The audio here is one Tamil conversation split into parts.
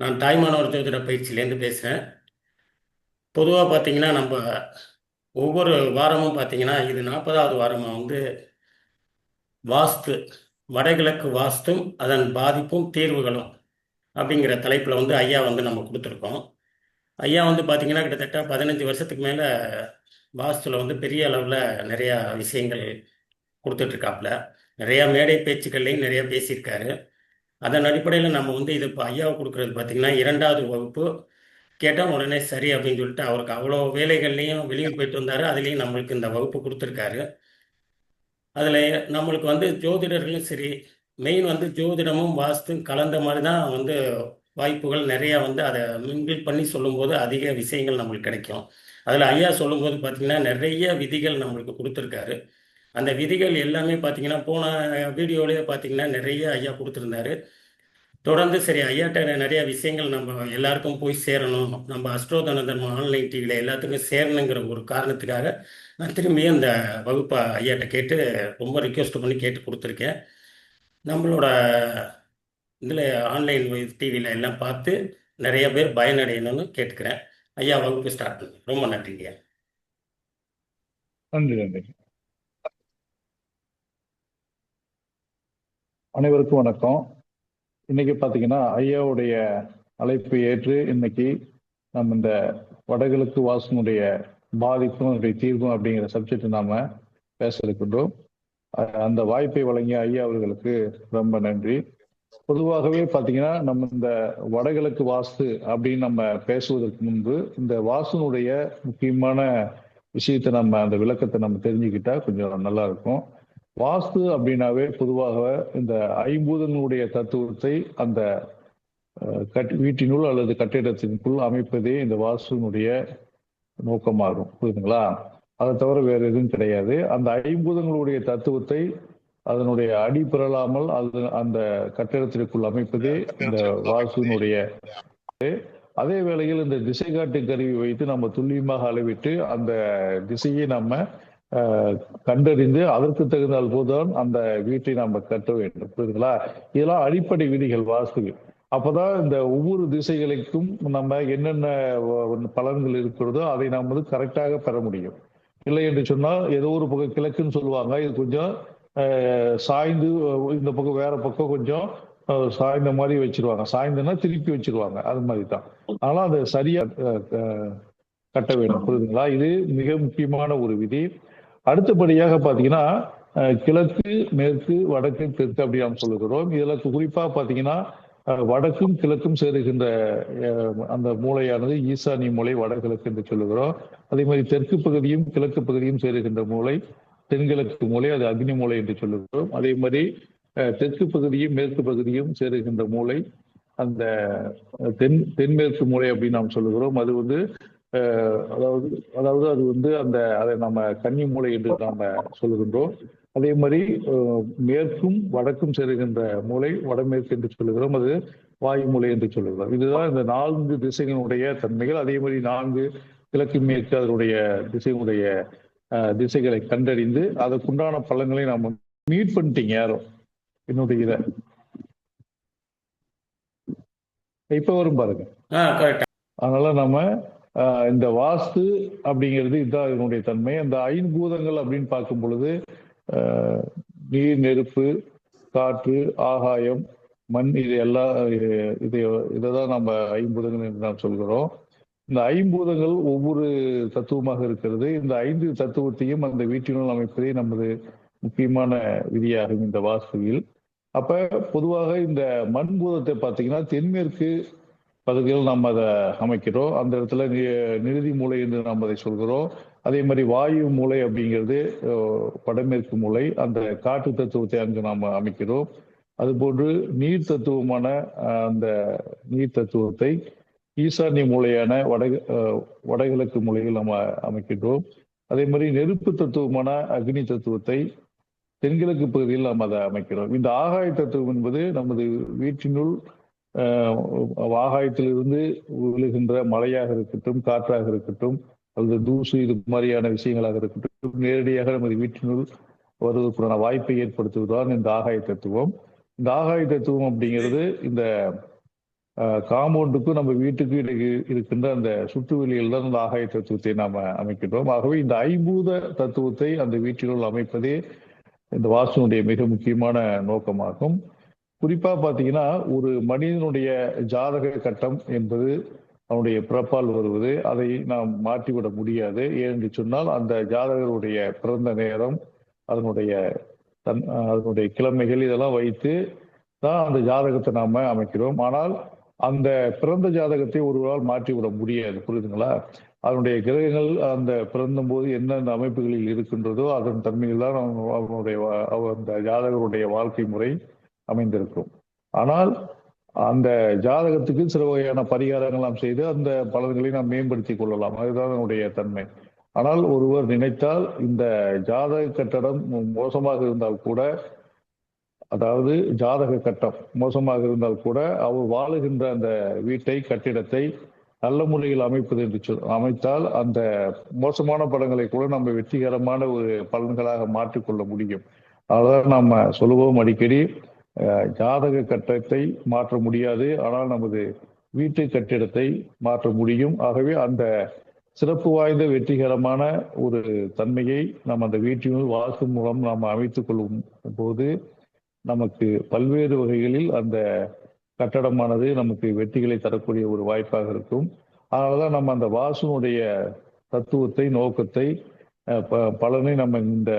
நான் தாய்மானவர் ஜோதிட பயிற்சியிலேருந்து பேசுகிறேன் பொதுவாக பார்த்தீங்கன்னா நம்ம ஒவ்வொரு வாரமும் பார்த்தீங்கன்னா இது நாற்பதாவது வாரமாக வந்து வாஸ்து வடகிழக்கு வாஸ்தும் அதன் பாதிப்பும் தீர்வுகளும் அப்படிங்கிற தலைப்பில் வந்து ஐயா வந்து நம்ம கொடுத்துருக்கோம். ஐயா வந்து பார்த்தீங்கன்னா கிட்டத்தட்ட பதினஞ்சு வருஷத்துக்கு மேலே வாஸ்துவில் வந்து பெரிய அளவில் நிறையா விஷயங்கள் கொடுத்துட்ருக்காப்புல நிறையா மேடை பேச்சுக்கள்லையும் நிறையா பேசியிருக்காரு. அதன் அடிப்படையில் நம்ம வந்து இது இப்போ ஐயாவை கொடுக்குறது பார்த்தீங்கன்னா இரண்டாவது வகுப்பு. கேட்டால் உடனே சரி அப்படின்னு சொல்லிட்டு அவருக்கு அவ்வளோ வேலைகள்லையும் வெளியில் போயிட்டு வந்தார். அதுலேயும் நம்மளுக்கு இந்த வகுப்பு கொடுத்துருக்காரு. அதில் நம்மளுக்கு வந்து ஜோதிடர்களும் சரி மெயின் வந்து ஜோதிடமும் வாஸ்தும் கலந்த மாதிரி தான் வந்து வாய்ப்புகள் நிறையா வந்து அதை மிங்கிள் பண்ணி சொல்லும்போது அதிக விஷயங்கள் நம்மளுக்கு கிடைக்கும். அதில் ஐயா சொல்லும்போது பார்த்தீங்கன்னா நிறைய விதிகள் நம்மளுக்கு கொடுத்துருக்காரு. அந்த விதிகள் எல்லாமே பார்த்தீங்கன்னா போன வீடியோலேயே பார்த்தீங்கன்னா நிறைய ஐயா கொடுத்துருந்தாரு. தொடர்ந்து சரி ஐயாட்ட நிறைய விஷயங்கள் நம்ம எல்லாருக்கும் போய் சேரணும். நம்ம அஸ்ட்ரோதன தர்மம் ஆன்லைன் டிவியில் எல்லாத்துக்கும் சேரணுங்கிற ஒரு காரணத்துக்காக நான் திரும்பியும் அந்த வகுப்பை ஐயாட்ட கேட்டு ரொம்ப ரிக்வெஸ்ட் பண்ணி கேட்டு கொடுத்துருக்கேன். நம்மளோட இதில் ஆன்லைன் டிவியில் எல்லாம் பார்த்து நிறைய பேர் பயனடையணும்னு கேட்டுக்கிறேன். ஐயா வகுப்பு ஸ்டார்ட் பண்ணு ரொம்ப நன்றிங்க நன்றி நன்றி. அனைவருக்கும் வணக்கம். இன்னைக்கு பாத்தீங்கன்னா ஐயாவுடைய அழைப்பை ஏற்று இன்னைக்கு நம்ம இந்த வடகிழக்கு வாசனுடைய பாதிப்பும் அதனுடைய தீர்வும் அப்படிங்கிற சப்ஜெக்ட் நாம பேச இருக்கின்றோம் அந்த வாய்ப்பை வழங்கிய ஐயா அவர்களுக்கு ரொம்ப நன்றி. பொதுவாகவே பாத்தீங்கன்னா நம்ம இந்த வடகிழக்கு வாஸ்து அப்படின்னு நம்ம பேசுவதற்கு முன்பு இந்த வாசுனுடைய முக்கியமான விஷயத்தை நம்ம அந்த விளக்கத்தை நம்ம தெரிஞ்சுக்கிட்டா கொஞ்சம் நல்லா இருக்கும். வாஸ்து அப்படின்னாவே பொதுவாக இந்த ஐம்பூதங்களுடைய தத்துவத்தை அந்த கட் வீட்டினுள் அல்லது கட்டிடத்தினுக்குள் அமைப்பதே இந்த வாஸ்துனுடைய நோக்கமாகும். புரியுதுங்களா? அதை தவிர வேற எதுவும் கிடையாது. அந்த ஐம்பூதங்களுடைய தத்துவத்தை அதனுடைய அடி பெறலாமல் அது அந்த கட்டிடத்திற்குள் அமைப்பதே இந்த வாஸ்துனுடைய அதே வேளையில் இந்த திசை காட்டு கருவி வைத்து நம்ம துல்லியமாக அளவிட்டு அந்த திசையை நம்ம கண்டறிந்து அதற்கு தகுந்தால் போதுதான் அந்த வீட்டை நாம் கட்ட வேண்டும். புரியுதுங்களா? இதெல்லாம் அடிப்படை விதிகள் வாஸ்துவில் அப்பதான் இந்த ஒவ்வொரு திசைகளுக்கும் நம்ம என்னென்ன பலன்கள் இருக்கிறதோ அதை நாம் வந்து கரெக்டாக பெற முடியும். இல்லை என்று சொன்னால் ஏதோ ஒரு பக்கம் கிழக்குன்னு சொல்லுவாங்க. இது கொஞ்சம் சாய்ந்து இந்த பக்கம் வேற பக்கம் கொஞ்சம் சாய்ந்த மாதிரி வச்சிருவாங்க. சாய்ந்தனா திருப்பி வச்சிருவாங்க. அது மாதிரி தான். ஆனால் அதை சரியா கட்ட வேண்டும். புரியுதுங்களா? இது மிக முக்கியமான ஒரு விதி. அடுத்தபடியாக பாத்தீங்கன்னா அஹ், கிழக்கு மேற்கு வடக்கு தெற்கு அப்படி நாம் சொல்லுகிறோம் இதில் குறிப்பா பாத்தீங்கன்னா வடக்கும் கிழக்கும் சேருகின்ற அந்த மூலையானது ஈசானிய மூலை வடகிழக்கு என்று சொல்லுகிறோம். அதே மாதிரி தெற்கு பகுதியும் கிழக்கு பகுதியும் சேருகின்ற மூலை தென்கிழக்கு மூலை அது அக்னி மூலை என்று சொல்லுகிறோம். அதே மாதிரி தெற்கு பகுதியும் மேற்கு பகுதியும் சேருகின்ற மூலை அந்த தென் தென்மேற்கு மூலை அப்படின்னு நாம் சொல்லுகிறோம். அது வந்து அதாவது அதாவது அது வந்து அந்த அதை நம்ம கன்னி மூலை என்று நாம சொல்லுகின்றோம். அதே மாதிரி மேற்கும் வடக்கும் சேருகின்ற மூலை வடமேற்கு என்று சொல்லுகிறோம். அது வாயு மூலை என்று சொல்லுகிறோம். இதுதான் இந்த நான்கு திசைகளுடைய தன்மைகள். அதே மாதிரி நான்கு கிழக்கு மேற்கு அதனுடைய திசையினுடைய அஹ், திசைகளை கண்டறிந்து அதற்குண்டான பலன்களை நாம மீட் பண்ணிட்டீங்க யாரும் என்னுடைய இதை. இப்ப வரும் பாருங்க. அதனால நம்ம இந்த வாஸ்து அப்படிங்கிறது இதுதான் இதனுடைய தன்மை. அந்த ஐம்பூதங்கள் அப்படின்னு பார்க்கும் பொழுது நீர் நெருப்பு காற்று ஆகாயம் மண் இது எல்லாம் இதை இதை தான் நம்ம ஐம்பூதங்கள் என்று நாம் சொல்கிறோம். இந்த ஐம்பூதங்கள் ஒவ்வொரு தத்துவமாக இருக்கிறது. இந்த ஐந்து தத்துவத்தையும் அந்த வீட்டினுள் அமைப்பதே நமது முக்கியமான விதியாகும் இந்த வாஸ்துவில். அப்ப பொதுவாக இந்த மண் பூதத்தை பார்த்தீங்கன்னா தென்மேற்கு பகுதியில் நாம் அதை அமைக்கிறோம். அந்த இடத்துல நி- நிறுதி மூலை என்று நாம் அதை சொல்கிறோம். அதே மாதிரி வாயு மூலை அப்படிங்கிறது வடமேற்கு மூலை அந்த காட்டு தத்துவத்தை அங்கு நாம் அமைக்கிறோம். அதுபோன்று நீர் தத்துவமான அந்த நீர் தத்துவத்தை ஈசான்ய மூலையான வட வடகிழக்கு மூலையில் நம்ம அமைக்கின்றோம். அதே மாதிரி நெருப்பு தத்துவமான அக்னி தத்துவத்தை தென்கிழக்கு பகுதியில் நாம் அதை அமைக்கிறோம். இந்த ஆகாய தத்துவம் என்பது நமது வீட்டினுள் ஆஹ், ஆகாயத்திலிருந்து விழுகின்ற மழையாக இருக்கட்டும் காற்றாக இருக்கட்டும் அல்லது தூசு இது மாதிரியான விஷயங்களாக இருக்கட்டும் நேரடியாக நமது வீட்டினுள் வருவதற்கான வாய்ப்பை ஏற்படுத்துவதுதான் இந்த ஆகாய தத்துவம். இந்த ஆகாய தத்துவம் அப்படிங்கிறது இந்த காம்பவுண்டுக்கும் நம்ம வீட்டுக்கும் இடையே இருக்கின்ற அந்த சுற்றுவெளியில் தான் அந்த ஆகாய தத்துவத்தை நாம் அமைக்கின்றோம். ஆகவே இந்த ஐம்பூத தத்துவத்தை அந்த வீட்டினுள் அமைப்பதே இந்த வாஸ்துனுடைய மிக முக்கியமான நோக்கமாகும். குறிப்பா பார்த்தீங்கன்னா ஒரு மனிதனுடைய ஜாதக கட்டம் என்பது அவனுடைய பிறப்பால் வருவது. அதை நாம் மாற்றிவிட முடியாது. ஏனென்று சொன்னால் அந்த ஜாதகருடைய பிறந்த நேரம் அதனுடைய தன் அதனுடைய கிழமைகள் இதெல்லாம் வைத்து தான் அந்த ஜாதகத்தை நாம அமைக்கிறோம். ஆனால் அந்த பிறந்த ஜாதகத்தை ஒருவரால் மாற்றிவிட முடியாது. புரியுதுங்களா? அதனுடைய கிரகங்கள் அந்த பிறந்த போது என்னென்ன அமைப்புகளில் இருக்கின்றதோ அதன் தன்மையில் தான் அவனுடைய அந்த ஜாதகருடைய வாழ்க்கை முறை அமைந்திருக்கும். ஆனால் அந்த ஜாதகத்துக்கு சில வகையான பரிகாரங்கள் நாம் செய்து அந்த பலன்களை நாம் மேம்படுத்திக் கொள்ளலாம். அதுதான் நம்முடைய தன்மை. ஆனால் ஒருவர் நினைத்தால் இந்த ஜாதக கட்டடம் மோசமாக இருந்தால் கூட அதாவது ஜாதக கட்டம் மோசமாக இருந்தால் கூட அவர் வாழுகின்ற அந்த வீட்டை கட்டிடத்தை நல்ல முறையில் அமைப்பது என்று சொல் அமைத்தால் அந்த மோசமான படங்களை கூட நம்ம வெற்றிகரமான ஒரு பலன்களாக மாற்றிக்கொள்ள முடியும். அதான் நாம சொல்லுவோம் அடிக்கடி ஜாதக கட்டத்தை மாற்ற முடியாது. ஆனால் நமது வீட்டு கட்டிடத்தை மாற்ற முடியும். ஆகவே அந்த சிறப்பு வாய்ந்த வெற்றிகரமான ஒரு தன்மையை நாம் அந்த வீட்டினுள் வாக்கு மூலம் நாம் அமைத்துக் கொள்ளும் போது நமக்கு பல்வேறு வகைகளில் அந்த கட்டடமானது நமக்கு வெற்றிகளை தரக்கூடிய ஒரு வாய்ப்பாக இருக்கும். அதனாலதான் நம்ம அந்த வாசுனுடைய தத்துவத்தை நோக்கத்தை பலனை நம்ம இந்த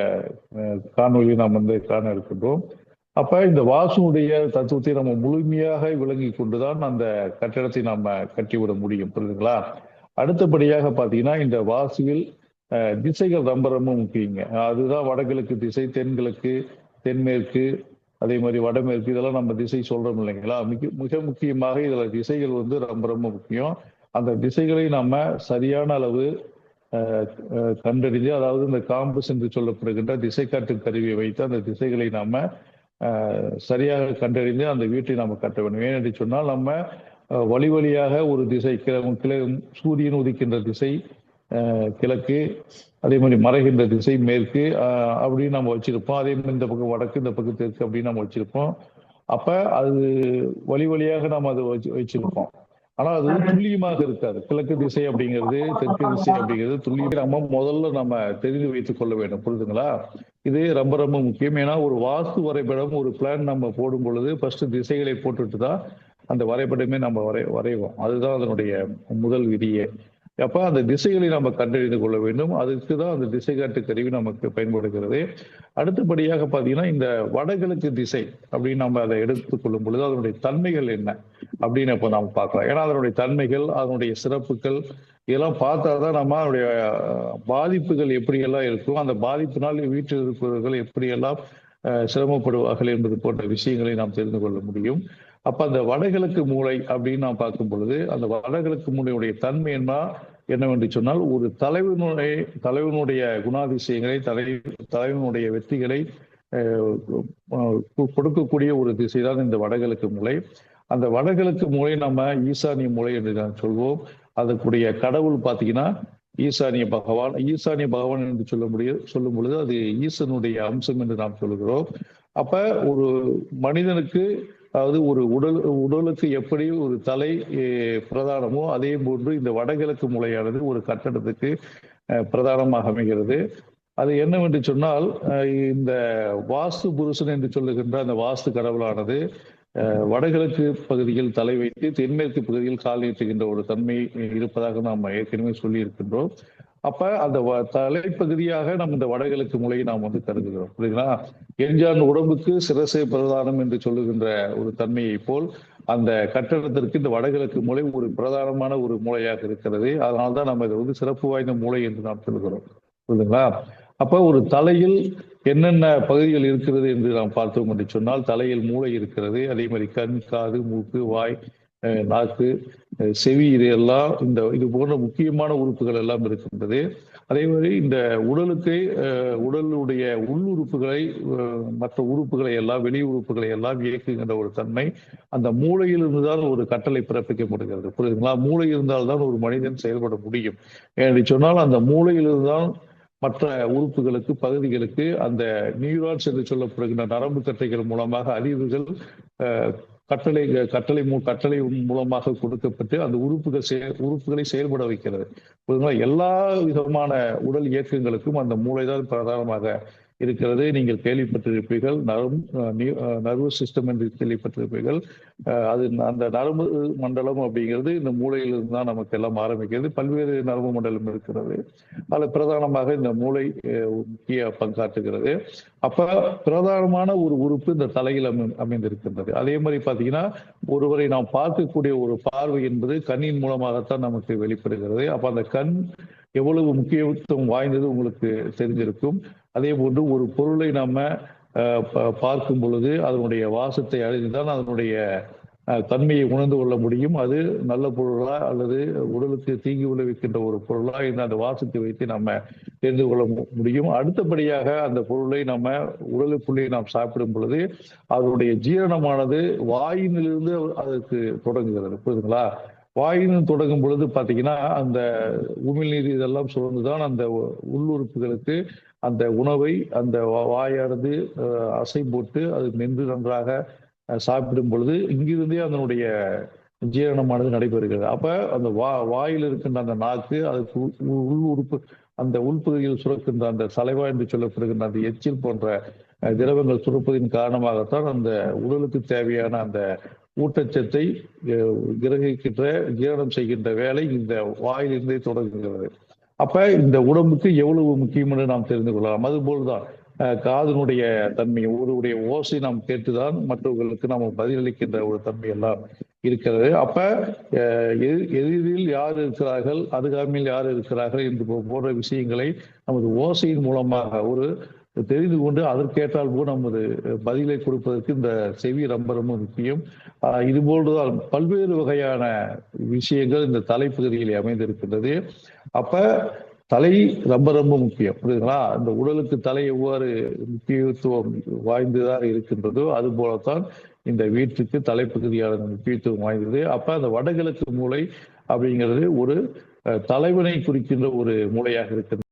காணொலியை நாம் வந்து காண இருக்கின்றோம். அப்ப இந்த வாசுனுடைய தத்துவத்தை நம்ம முழுமையாக விளங்கி கொண்டுதான் அந்த கட்டிடத்தை நாம கட்டிவிட முடியும் புரியுதுங்களா? அடுத்தபடியாக பாத்தீங்கன்னா இந்த வாசுவில் திசைகள் ரொம்ப ரொம்ப முக்கியங்க. அதுதான் வடகிழக்கு திசை தென்கிழக்கு தென்மேற்கு அதே மாதிரி வடமேற்கு இதெல்லாம் நம்ம திசை சொல்றோம் இல்லைங்களா? மிக மிக முக்கியமாக இதுல திசைகள் வந்து ரொம்ப ரொம்ப முக்கியம். அந்த திசைகளை நம்ம சரியான அளவு கண்டறிஞ்சு அதாவது இந்த காம்பஸ் என்று சொல்லப்படுகின்ற திசை காட்டு கருவியை வைத்து அந்த திசைகளை நாம சரியாக கண்டறிந்து அந்த வீட்டை நாம் கட்ட வேண்டும். ஏனென்று சொன்னால் நம்ம வழி வழியாக ஒரு திசை கிழ சூரியன் உதிக்கின்ற திசை கிழக்கு அதே மாதிரி மறைகின்ற திசை மேற்கு அப்படின்னு நம்ம வச்சிருப்போம். அதே மாதிரி இந்த பக்கம் வடக்கு இந்த பக்கம் தெற்கு அப்படின்னு நம்ம வச்சிருப்போம். அப்ப அது வழி வழியாக நம்ம அதை வச்சு வச்சிருப்போம். ஆனா அது துல்லியமாக இருக்காது. கிழக்கு திசை அப்படிங்கிறது தெற்கு திசை அப்படிங்கிறது துல்லியமாக நம்ம முதல்ல நம்ம தெரிந்து வைத்துக் கொள்ள வேண்டும். புரியுதுங்களா? இது ரொம்ப ரொம்ப முக்கியம். ஏன்னா ஒரு வாஸ்து வரைபடம் ஒரு பிளான் நம்ம போடும் பொழுது ஃபர்ஸ்ட் திசைகளை போட்டுட்டு தான் அந்த வரைபடமே நம்ம வரை வரைவோம். அதுதான் அதனுடைய முதல் விதியே. அப்ப அந்த திசைகளை நம்ம கண்டறிந்து கொள்ள வேண்டும். அதுக்கு தான் அந்த திசை காட்டு கருவி நமக்கு பயன்படுகிறது. அடுத்தபடியாக பார்த்தீங்கன்னா இந்த வடகிழக்கு திசை அப்படின்னு நம்ம அதை எடுத்துக்கொள்ளும் பொழுது அதனுடைய தன்மைகள் என்ன அப்படின்னு இப்போ நம்ம பார்க்கலாம். ஏன்னா அதனுடைய தன்மைகள் அதனுடைய சிறப்புகள் இதெல்லாம் பார்த்தா தான் நம்ம அவருடைய பாதிப்புகள் எப்படியெல்லாம் இருக்கும் அந்த பாதிப்பினால் வீட்டில் இருப்பவர்கள் எப்படியெல்லாம் சிரமப்படுவார்கள் என்பது போன்ற விஷயங்களை நாம் தெரிந்து கொள்ள முடியும். அப்ப அந்த வடகிழக்கு மூளை அப்படின்னு நாம் பார்க்கும் பொழுது அந்த வடகிழக்கு மூளையுடைய தன்மை என்ன என்னவென்று சொன்னால் ஒரு தலைவனுடைய தலைவனுடைய குணாதிசயங்களை தலை தலைவனுடைய வெற்றிகளை கொடுக்கக்கூடிய ஒரு திசைதான் இந்த வடகிழக்கு மூளை. அந்த வடகிழக்கு மூளை நம்ம ஈசானிய மூளை என்று நான் சொல்வோம். அதற்குடைய கடவுள் பார்த்தீங்கன்னா ஈசானிய பகவான் ஈசானிய பகவான் என்று சொல்ல முடியும் சொல்லும் பொழுது அது ஈசனுடைய அம்சம் என்று நாம் சொல்லுகிறோம் அப்ப ஒரு மனிதனுக்கு அதாவது ஒரு உடல் உடலுக்கு எப்படி ஒரு தலை பிரதானமோ அதே போன்று இந்த வடகிழக்கு மூலையானது ஒரு கட்டடத்துக்கு பிரதானமாக அமைகிறது. அது என்னவென்று சொன்னால் இந்த வாஸ்து புருஷன் என்று சொல்லுகின்ற அந்த வாஸ்து கடவுளானது வடகிழக்கு பகுதியில் தலை வைத்து தென்மேற்கு பகுதியில் கால் நீட்டுகின்ற ஒரு தன்மை இருப்பதாக நாம் ஏற்கனவே சொல்லி இருக்கின்றோம் அப்ப அந்த தலைப்பகுதியாக நம்ம இந்த வடகிழக்கு மூலையை நாம் வந்து கருதுகிறோம். புரியுதுங்களா? எஞ்சான் உடம்புக்கு சிரசை பிரதானம் என்று சொல்லுகின்ற ஒரு தன்மையை போல் அந்த கட்டடத்திற்கு இந்த வடகிழக்கு மூலை ஒரு பிரதானமான ஒரு மூலையாக இருக்கிறது. அதனால்தான் நம்ம இதை வந்து சிறப்பு வாய்ந்த மூலை என்று நாம் சொல்கிறோம். புரியுதுங்களா? அப்ப ஒரு தலையில் என்னென்ன பகுதிகள் இருக்கிறது என்று நாம் பார்த்தோம் என்று சொன்னால் தலையில் மூளை இருக்கிறது அதே மாதிரி கண் காது மூக்கு வாய் நாக்கு செவி இது எல்லாம் இந்த இது போன்ற முக்கியமான உறுப்புகள் எல்லாம் இருக்கின்றது. அதே மாதிரி இந்த உடலுக்கு உடலுடைய உள்ளுறுப்புகளை மற்ற உறுப்புகளை எல்லாம் வெளி உறுப்புகளை எல்லாம் இயக்குகின்ற ஒரு தன்மை அந்த மூளையிலிருந்து தான் ஒரு கட்டளை பிறப்பிக்க முடிகிறது புரியுதுங்களா? மூளை இருந்தால்தான் ஒரு மனிதன் செயல்பட முடியும். என்று சொன்னால் அந்த மூளையிலிருந்து தான் மற்ற உறுப்புகளுக்கு பகுதிகளுக்கு அந்த நியூரான்ஸ் என்று சொல்லப்படுகின்ற நரம்பு கட்டைகள் மூலமாக அறிவுகள் கட்டளை கட்டளை கட்டளை மூலமாக கொடுக்கப்பட்டு அந்த உறுப்புகள் செய உறுப்புகளை செயல்பட வைக்கிறது. எல்லா விதமான உடல் இயக்கங்களுக்கும் அந்த மூளைதான் பிரதானமாக இருக்கிறது நீங்கள் கேள்விப்பட்டிருப்பீர்கள். நரம்பு நர்வு சிஸ்டம் என்று கேள்விப்பட்டிருப்பீர்கள். அது அந்த நரம்பு மண்டலம் அப்படிங்கிறது இந்த மூளையிலிருந்து தான் நமக்கு எல்லாம் ஆரம்பிக்கிறது. பல்வேறு நரம்பு மண்டலம் இருக்கிறது. அதுல பிரதானமாக இந்த மூளை முக்கிய பங்காற்றுகிறது. அப்ப பிரதானமான ஒரு உறுப்பு இந்த தலையில் அமை அமைந்திருக்கின்றது. அதே மாதிரி பாத்தீங்கன்னா ஒருவரை நாம் பார்க்கக்கூடிய ஒரு பார்வை என்பது கண்ணின் மூலமாகத்தான் நமக்கு வெளிப்படுகிறது. அப்ப அந்த கண் எவ்வளவு முக்கியத்துவம் வாய்ந்தது உங்களுக்கு தெரிஞ்சிருக்கும். அதே போன்று ஒரு பொருளை நம்ம பார்க்கும் பொழுது அதனுடைய வாசத்தை அறிந்துதான் அதனுடைய தன்மையை உணர்ந்து கொள்ள முடியும். அது நல்ல பொருளா அல்லது உடலுக்கு தீங்கு விளைவிக்கின்ற ஒரு பொருளா என்று அந்த வாசத்தை வைத்து நம்ம தெரிந்து கொள்ள முடியும். அடுத்தபடியாக அந்த பொருளை நம்ம உடலுக்குள்ளே நாம் சாப்பிடும் பொழுது அதனுடைய ஜீரணமானது வாயினிலிருந்து அதற்கு தொடங்குகிறது. புரியுதுங்களா? வாயின்னு தொடங்கும் பொழுது பார்த்தீங்கன்னா அந்த உமிழ்நீர் இதெல்லாம் சுரந்துதான் அந்த உள்ளுறுப்புகளுக்கு அந்த உணவை அந்த வாயானது அசை போட்டு அது மென்று நன்றாக சாப்பிடும் பொழுது இங்கிருந்தே அதனுடைய ஜீரணமானது நடைபெறுகிறது. அப்ப அந்த வா வாயில் இருக்கின்ற அந்த நாக்கு அதுக்கு உள் உறுப்பு அந்த உள்பகுதியில் சுரக்கின்ற அந்த சலைவா என்று சொல்லப்படுகின்ற அந்த எச்சில் போன்ற திரவங்கள் சுரப்பதின் காரணமாகத்தான் அந்த உடலுக்கு தேவையான அந்த ஊட்டச்சத்தை கிரகிக்கின்ற ஜீரணம் செய்கின்ற வேலை இந்த வாயிலிருந்தே தொடங்குகிறது. அப்ப இந்த உடம்புக்கு எவ்வளவு முக்கியம் என்று நாம் தெரிந்து கொள்ளலாம். அதுபோல்தான் போல்தான் காதனுடைய தன்மை ஒருவருடைய ஓசை நாம் கேட்டுதான் மற்றவர்களுக்கு நாம் பதிலளிக்கின்ற ஒரு தன்மை எல்லாம் இருக்கிறது. அப்ப அஹ், எதிரில் யார் இருக்கிறார்கள் அருகாமையில் யார் இருக்கிறார்கள் என்று போ- போன்ற விஷயங்களை நமது ஓசையின் மூலமாக ஒரு தெரிந்து கொண்டு அதற்கேற்றால் போல் நமது பதிலை கொடுப்பதற்கு இந்த செவி ரொம்ப ரொம்ப முக்கியம். ஆஹ் இது போன்றுதான் பல்வேறு வகையான விஷயங்கள் இந்த தலைப்பகுதியில் அமைந்திருக்கின்றது. அப்ப தலை ரொம்ப ரொம்ப முக்கியம் புரியுதுங்களா? இந்த உடலுக்கு தலை எவ்வாறு முக்கியத்துவம் வாய்ந்ததாக இருக்கின்றதோ அது போலத்தான் இந்த வீட்டுக்கு தலைப்பகுதியான முக்கியத்துவம் வாய்ந்தது. அப்ப அந்த வடகிழக்கு மூளை அப்படிங்கிறது ஒரு அஹ், தலைவனை குறிக்கின்ற ஒரு மூளையாக இருக்கின்றது.